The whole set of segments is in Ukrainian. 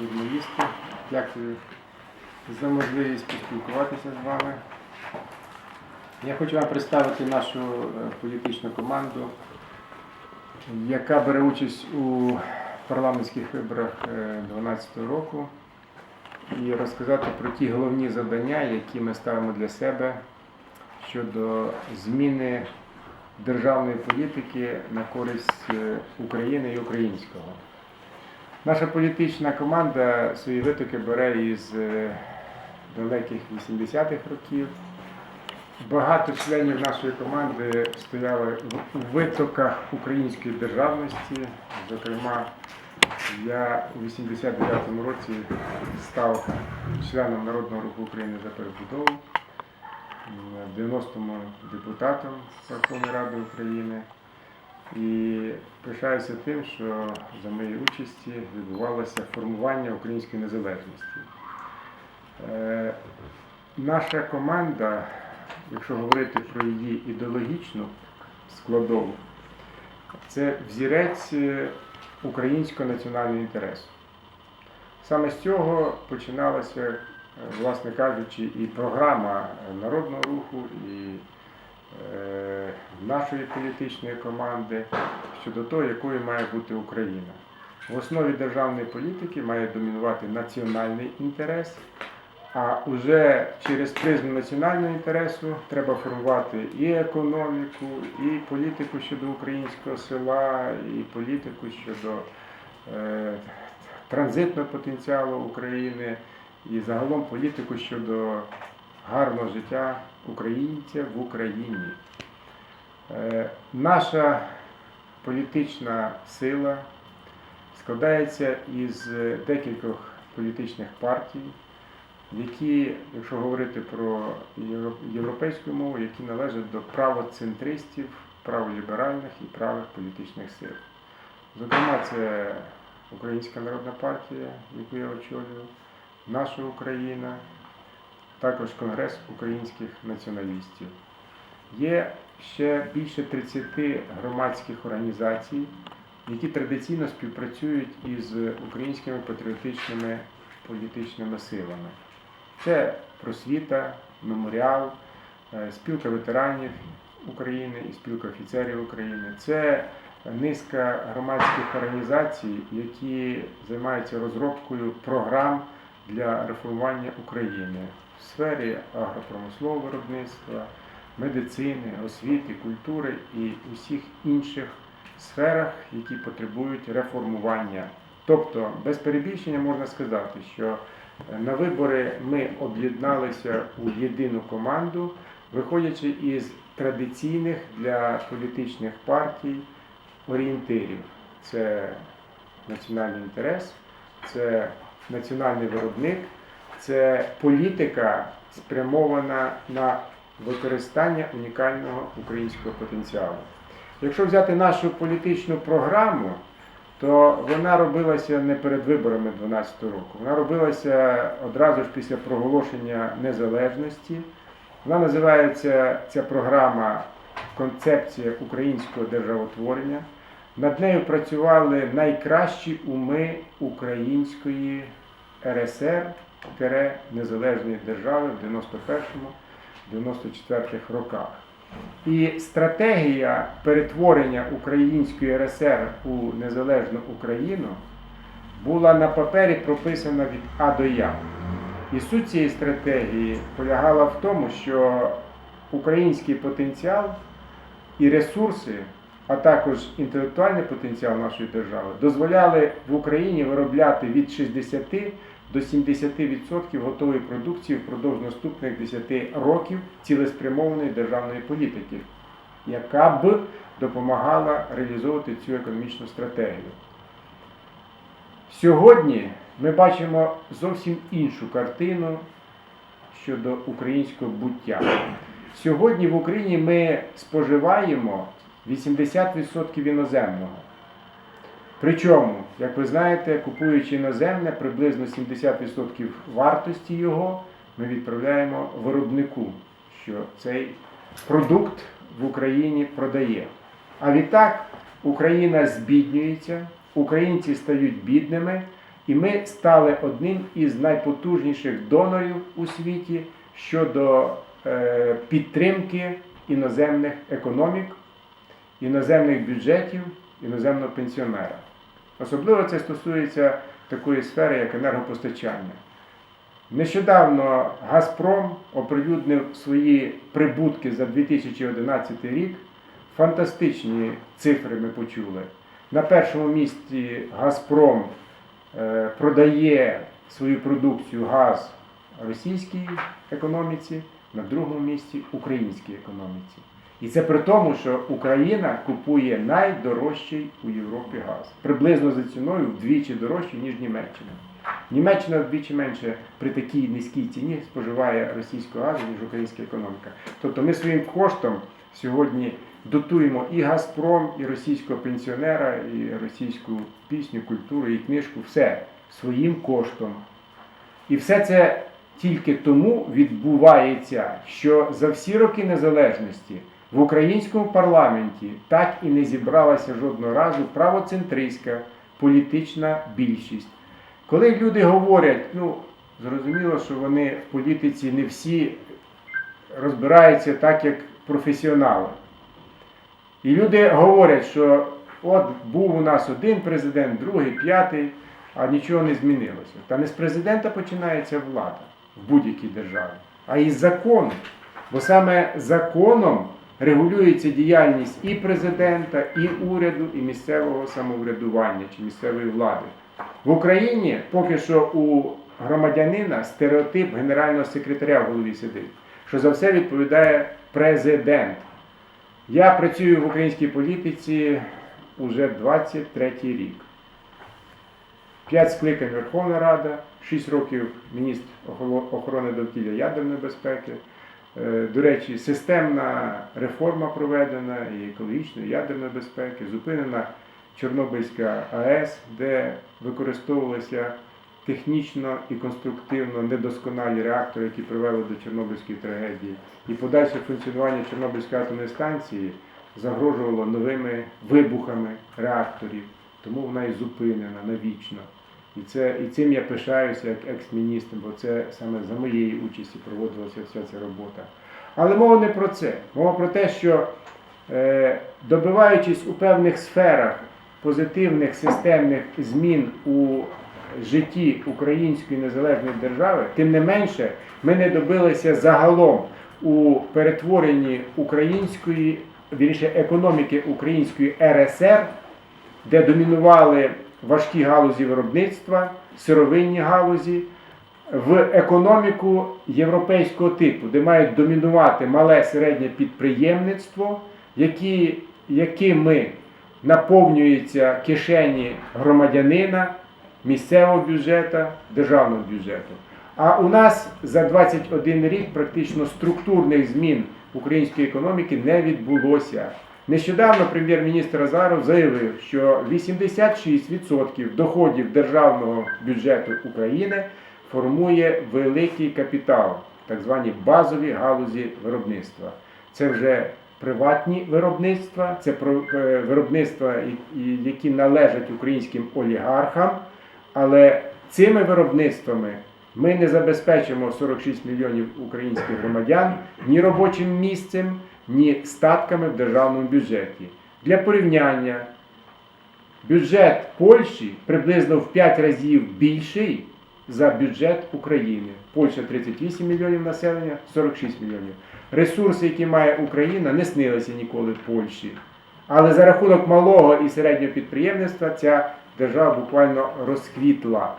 журналісти. Дякую за можливість поспілкуватися з вами. Я хочу вам представити нашу е, політичну команду, яка бере участь у парламентських виборах 2012 року, і розказати про ті головні завдання, які ми ставимо для себе щодо зміни державної політики на користь е, України і українського. Наша політична команда свої витоки бере із е, далеких 80-х років. Багато членів нашої команди стояли в- витоках української державності. Зокрема, я у 89-му році став членом Народного руху України за перебудову, в 90-му депутатом Верховної Ради України. І пишаюся тим, що за моєї участі відбувалося формування української незалежності. Е, Наша команда, якщо говорити про її ідеологічну складову, це взірець українського національного інтересу. Саме з цього починалася, е, власне кажучи, і програма Народного руху, і нашої політичної команди щодо того, якою має бути Україна. В основі державної політики має домінувати національний інтерес, а вже через призму національного інтересу треба формувати і економіку, і політику щодо українського села, і політику щодо е, транзитного потенціалу України, і загалом політику щодо гарного життя українця в Україні. Е, Наша політична сила складається із декількох політичних партій, які, якщо говорити про європейську мову, які належать до правоцентристів, праволіберальних і правих політичних сил. Зокрема, це Українська Народна партія, яку я очолюю, наша Україна, також Конгрес українських націоналістів. Є ще більше 30 громадських організацій, які традиційно співпрацюють із українськими патріотичними політичними силами. Це просвіта, меморіал, е, спілка ветеранів України і спілка офіцерів України. Це низка громадських організацій, які займаються розробкою програм для реформування України сфері агропромислового виробництва, медицини, освіти, культури і усіх інших сферах, які потребують реформування. Тобто, без перебільшення можна сказати, що е, на вибори ми об'єдналися у єдину команду, виходячи із традиційних для політичних партій орієнтирів. Це національний інтерес, це національний виробник, це політика спрямована на використання унікального українського потенціалу. Якщо взяти нашу політичну програму, то вона робилася не перед виборами 2012 року. Вона робилася одразу ж після проголошення незалежності. Вона називається ця програма Концепція українського державотворення. Над нею працювали найкращі уми української РСР незалежної держави в 91-94 роках. І стратегія перетворення української РСР у незалежну Україну була на папері прописана від А до Я. І суть цієї стратегії полягала в тому, що український потенціал і ресурси, а також інтелектуальний потенціал нашої держави дозволяли в Україні виробляти від 60 до 70% готової продукції впродовж наступних 10 років цілеспрямованої державної політики, яка б допомагала реалізовувати цю економічну стратегію. Сьогодні ми бачимо зовсім іншу картину щодо українського буття. Сьогодні в Україні ми споживаємо 80% іноземного. Причому, як ви знаєте, купуючи іноземне, приблизно 70% вартості його ми відправляємо виробнику, що цей продукт в Україні продає. А відтак Україна збіднюється, українці стають бідними, І ми стали одним із найпотужніших донорів у світі щодо е, підтримки іноземних економік, іноземних бюджетів, іноземного пенсіонера. Особливо це стосується такої сфери, як енергопостачання. Нещодавно Газпром оприлюднив свої прибутки за 2011 рік. Фантастичні цифри ми почули. На першому місці Газпром е, продає свою продукцію газ російській економіці, на другому місці українській економіці. І це при тому, що Україна купує найдорожчий у Європі газ. Приблизно за ціною вдвічі дорожче, ніж Німеччина. Німеччина вдвічі менше при такій низькій ціні споживає російського газу, ніж українська економіка. Тобто ми своїм коштом сьогодні дотуємо і Газпром, і російського пенсіонера, і російську пісню, культуру, і книжку, все своїм коштом. І все це тільки тому відбувається, що за всі роки незалежності в українському парламенті так і не зібралася жодного разу правоцентристська політична більшість. Коли люди говорять, ну зрозуміло, що вони в політиці не всі розбираються так, як професіонали. І люди говорять, що от був у нас один президент, другий, п'ятий, а нічого не змінилося. Та не з президента починається влада в будь-якій державі, а із закону. Бо саме законом регулюється діяльність і президента, і уряду, і місцевого самоврядування чи місцевої влади. В Україні поки що у громадянина стереотип генерального секретаря в голові сидить, що за все відповідає президент. Я працюю в українській політиці уже 23 рік. П'ять скликань Верховна Рада, 6 років міністр охорони довкілля ядерної безпеки. Е, До речі, системна реформа проведена і екологічної, і ядерної безпеки, зупинена Чорнобильська АЕС, де використовувалися технічно і конструктивно недосконалі реактори, які привели до Чорнобильської трагедії. І подальше функціонування Чорнобильської атомної станції загрожувало новими вибухами реакторів, тому вона і зупинена навічно. І, це, і цим я пишаюся як екс-міністр, бо це саме за моєї участі проводилася вся ця робота. Але мова не про це. Мова про те, що е, добиваючись у певних сферах позитивних системних змін у житті української незалежної держави, тим не менше, ми не добилися загалом у перетворенні української, вірніше, економіки української РСР, де домінували важкі галузі виробництва, сировинні галузі, в економіку європейського типу, де мають домінувати мале середнє підприємництво, які, якими наповнюються кишені громадянина, місцевого бюджету, державного бюджету. А у нас за 21 рік практично структурних змін української економіки не відбулося. Нещодавно прем'єр-міністр Азаров заявив, що 86% доходів державного бюджету України формує великий капітал, так звані базові галузі виробництва. Це вже приватні виробництва, це е, виробництва, які належать українським олігархам, але цими виробництвами ми не забезпечимо 46 мільйонів українських громадян ні робочим місцем, ні статками в державному бюджеті. Для порівняння, бюджет Польщі приблизно в 5 разів більший за бюджет України. Польща 38 мільйонів населення, 46 мільйонів. Ресурси, які має Україна, не снилися ніколи Польщі. Але за рахунок малого і середнього підприємництва ця держава буквально розквітла.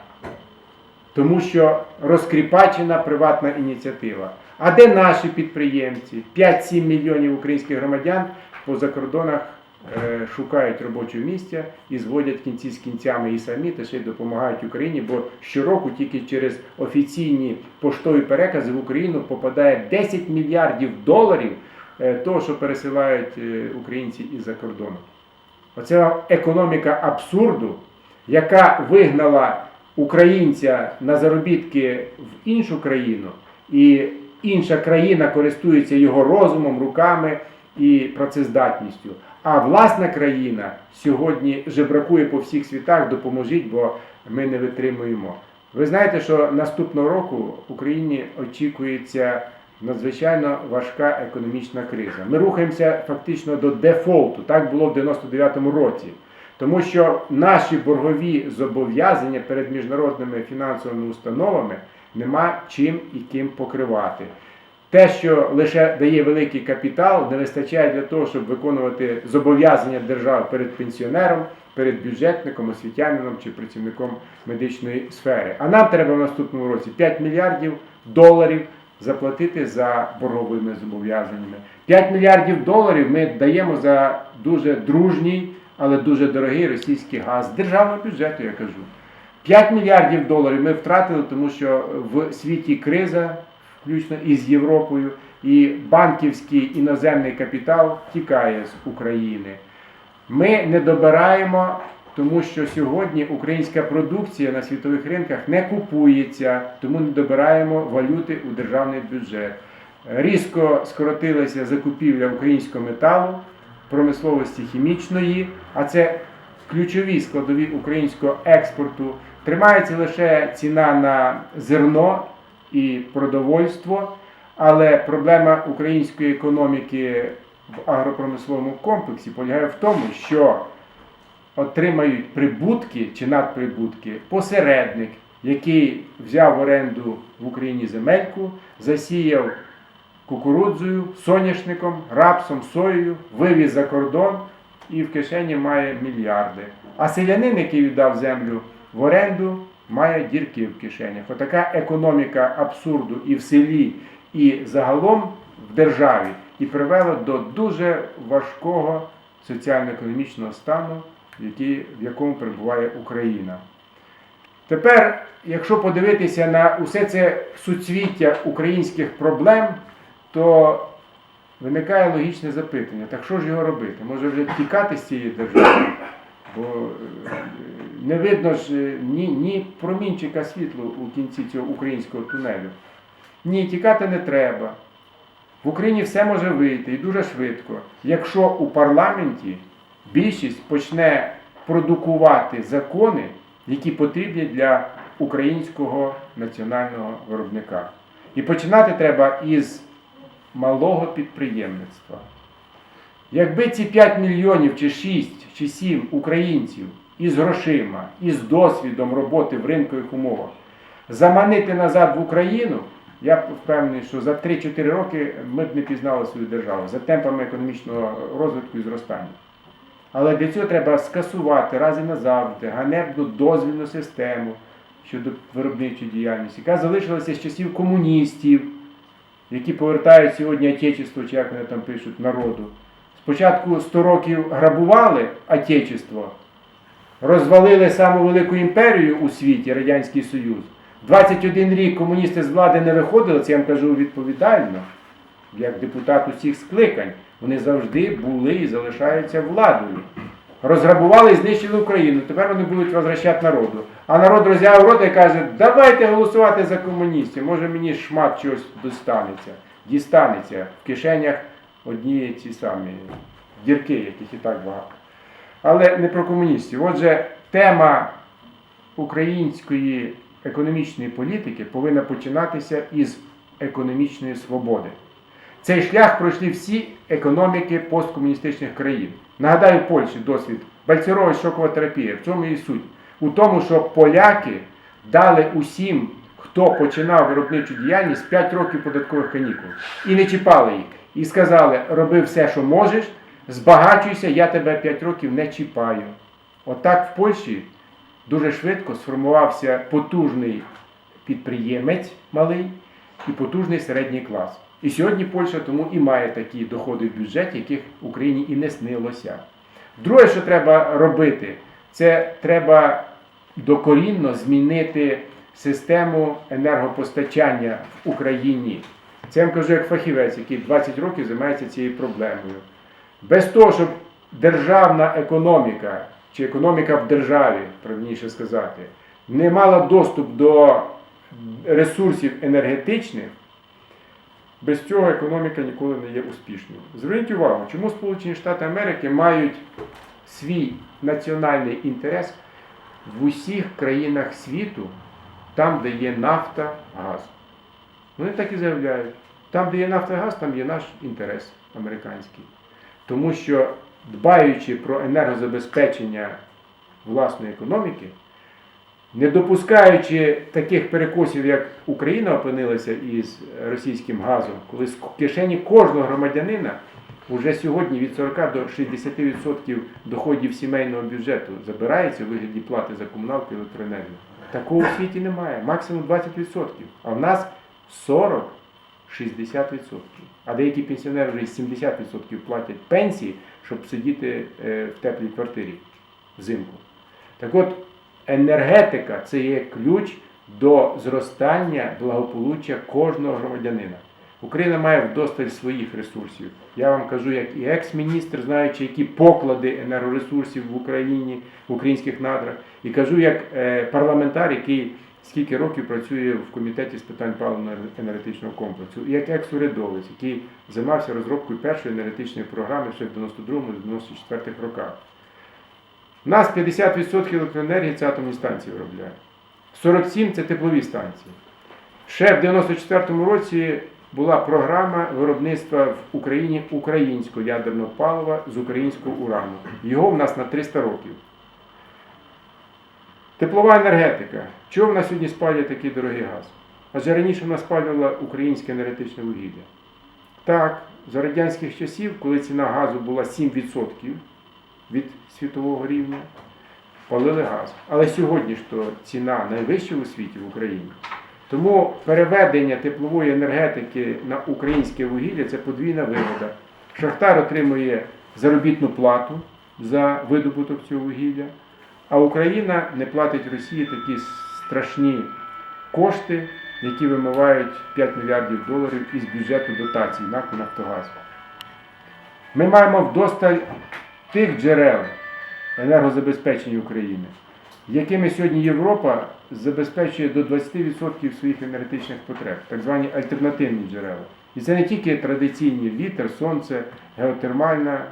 Тому що розкріпачена приватна ініціатива. А де наші підприємці? 5-7 мільйонів українських громадян по закордонах е, шукають робочого місця і зводять кінці з кінцями і самі, та ще й допомагають Україні, бо щороку тільки через офіційні поштові перекази в Україну попадає 10 мільярдів доларів е, того, що пересилають е, українці із-за кордону. Оце економіка абсурду, яка вигнала українця на заробітки в іншу країну, і інша країна користується його розумом, руками і працездатністю. А власна країна сьогодні жебракує по всіх світах, допоможіть, бо ми не витримуємо. Ви знаєте, що наступного року Україні очікується надзвичайно важка економічна криза. Ми рухаємося фактично до дефолту. Так було в 99-му році. Тому що наші боргові зобов'язання перед міжнародними фінансовими установами нема чим і ким покривати. Те, що лише дає великий капітал, не вистачає для того, щоб виконувати зобов'язання держави перед пенсіонером, перед бюджетником, освітянином чи працівником медичної сфери. А нам треба в наступному році 5 мільярдів доларів заплатити за борговими зобов'язаннями. 5 мільярдів доларів ми даємо за дуже дружній, але дуже дорогий російський газ державного бюджету, я кажу. 5 мільярдів доларів ми втратили, тому що в світі криза, включно із Європою, і банківський іноземний капітал тікає з України. Ми не добираємо, тому що сьогодні українська продукція на світових ринках не купується, тому не добираємо валюти у державний бюджет. Різко скоротилася закупівля українського металу, промисловості хімічної, а це ключові складові українського експорту. Тримається лише ціна на зерно і продовольство, але проблема української економіки в агропромисловому комплексі полягає в тому, що отримають прибутки чи надприбутки посередник, який взяв в оренду в Україні земельку, засіяв кукурудзою, соняшником, рапсом, соєю, вивіз за кордон і в кишені має мільярди. А селянин, який віддав землю в оренду, має дірки в кишенях. Отака економіка абсурду і в селі, і загалом в державі, і привела до дуже важкого соціально-економічного стану, в якому перебуває Україна. Тепер, якщо подивитися на усе це суцвіття українських проблем, то виникає логічне запитання: так що ж його робити? Може вже тікати з цієї держави? Бо е, не видно ж е, ні, ні промінчика світла у кінці цього українського тунелю. Ні, тікати не треба. В Україні все може вийти і дуже швидко, якщо у парламенті більшість почне продукувати закони, які потрібні для українського національного виробника. І починати треба із малого підприємництва. Якби ці 5 мільйонів чи 6 чи 7 українців із грошима, із досвідом роботи в ринкових умовах заманити назад в Україну, я впевнений, що за 3-4 роки ми б не пізнали свою державу за темпами економічного розвитку і зростання. Але для цього треба скасувати раз і назавжди ганебну дозвільну систему щодо виробничої діяльності, яка залишилася з часів комуністів, які повертають сьогодні Отечество, чи як вони там пишуть, народу. Спочатку 100 років грабували Отечество, розвалили саму велику імперію у світі, Радянський Союз. 21 рік комуністи з влади не виходили, це я вам кажу відповідально, як депутат усіх скликань. Вони завжди були і залишаються владою. Розграбували і знищили Україну. Тепер вони будуть возвращати народу. А народ роззяв рота і каже, давайте голосувати за комуністів. Може мені шмат чогось достанеться, дістанеться в кишенях одні ці самі дірки, яких і так багато. Але не про комуністів. Отже, тема української економічної політики повинна починатися із економічної свободи. Цей шлях пройшли всі економіки посткомуністичних країн. Нагадаю, Польщі досвід Бальцерова шокова терапія. В цьому і суть. У тому, що поляки дали усім, хто починав виробничу діяльність 5 років податкових канікул. І не чіпали їх. І сказали, роби все, що можеш, збагачуйся, я тебе 5 років не чіпаю. Отак в Польщі дуже швидко сформувався потужний підприємець малий і потужний середній клас. І сьогодні Польща тому і має такі доходи в бюджеті, яких Україні і не снилося. Друге, що треба робити, це треба докорінно змінити систему енергопостачання в Україні. Це я вам кажу як фахівець, який 20 років займається цією проблемою. Без того, щоб державна економіка чи економіка в державі, правильніше сказати, не мала доступ до ресурсів енергетичних, без цього економіка ніколи не є успішною. Зверніть увагу, чому Сполучені Штати Америки мають свій національний інтерес в усіх країнах світу, там, де є нафта, газ. Вони так і заявляють. Там, де є нафта і газ, там є наш інтерес американський. Тому що, дбаючи про енергозабезпечення власної економіки, не допускаючи таких перекосів, як Україна опинилася із російським газом, коли з кишені кожного громадянина вже сьогодні від 40 до 60% доходів сімейного бюджету забирається у вигляді плати за комуналку і електроенергію. Такого у світі немає, максимум 20%. А в нас 40-60%. А деякі пенсіонери вже 70% платять пенсії, щоб сидіти е, в теплій квартирі взимку. Так от, енергетика це є ключ до зростання благополуччя кожного громадянина. Україна має вдосталь своїх ресурсів. Я вам кажу, як і екс-міністр, знаючи, які поклади енергоресурсів в Україні, в українських надрах, і кажу як е, парламентар, який скільки років працює в комітеті з питань паливно-енергетичного комплексу, і як екс-урядовець, який займався розробкою першої енергетичної програми ще в 92-94 роках. У нас 50% електроенергії це атомні станції виробляють. 47 це теплові станції. Ще в 94-му році була програма виробництва в Україні українського ядерного палива з українського урану. Його в нас на 300 років. Теплова енергетика. Чого в нас сьогодні спалює такий дорогий газ? Адже раніше вона спалювала українське енергетичне вугілля. Так, за радянських часів, коли ціна газу була 7% від світового рівня, палили газ. Але сьогодні ж то ціна найвища у світі в Україні. Тому переведення теплової енергетики на українське вугілля це подвійна вигода. Шахтар отримує заробітну плату за видобуток цього вугілля, а Україна не платить Росії такі страшні кошти, які вимивають 5 мільярдів доларів із бюджету дотацій НАК Нафтогаз. Ми маємо вдосталь тих джерел енергозабезпечення України, якими сьогодні Європа забезпечує до 20% своїх енергетичних потреб, так звані альтернативні джерела. І це не тільки традиційні вітер, сонце, геотермальна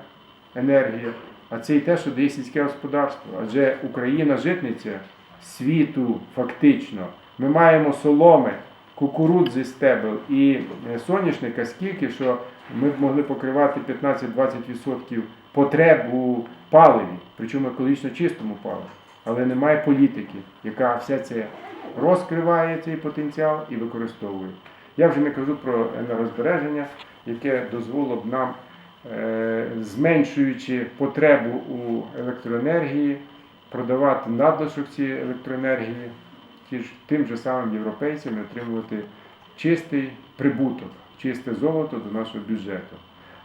енергія, а це і те, що дає сільське господарство. Адже Україна житниця світу фактично. Ми маємо соломи, кукурудзи стебел і е, соняшника скільки, що ми б могли покривати 15-20% потреб у паливі, причому екологічно чистому паливі. Але немає політики, яка все це розкриває цей потенціал і використовує. Я вже не кажу про енергозбереження, яке дозволило б нам, е, зменшуючи потребу у електроенергії, продавати надлишок цієї електроенергії тим же самим європейцям і отримувати чистий прибуток, чисте золото до нашого бюджету.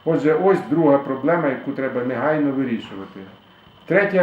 Отже, ось друга проблема, яку треба негайно вирішувати. Третя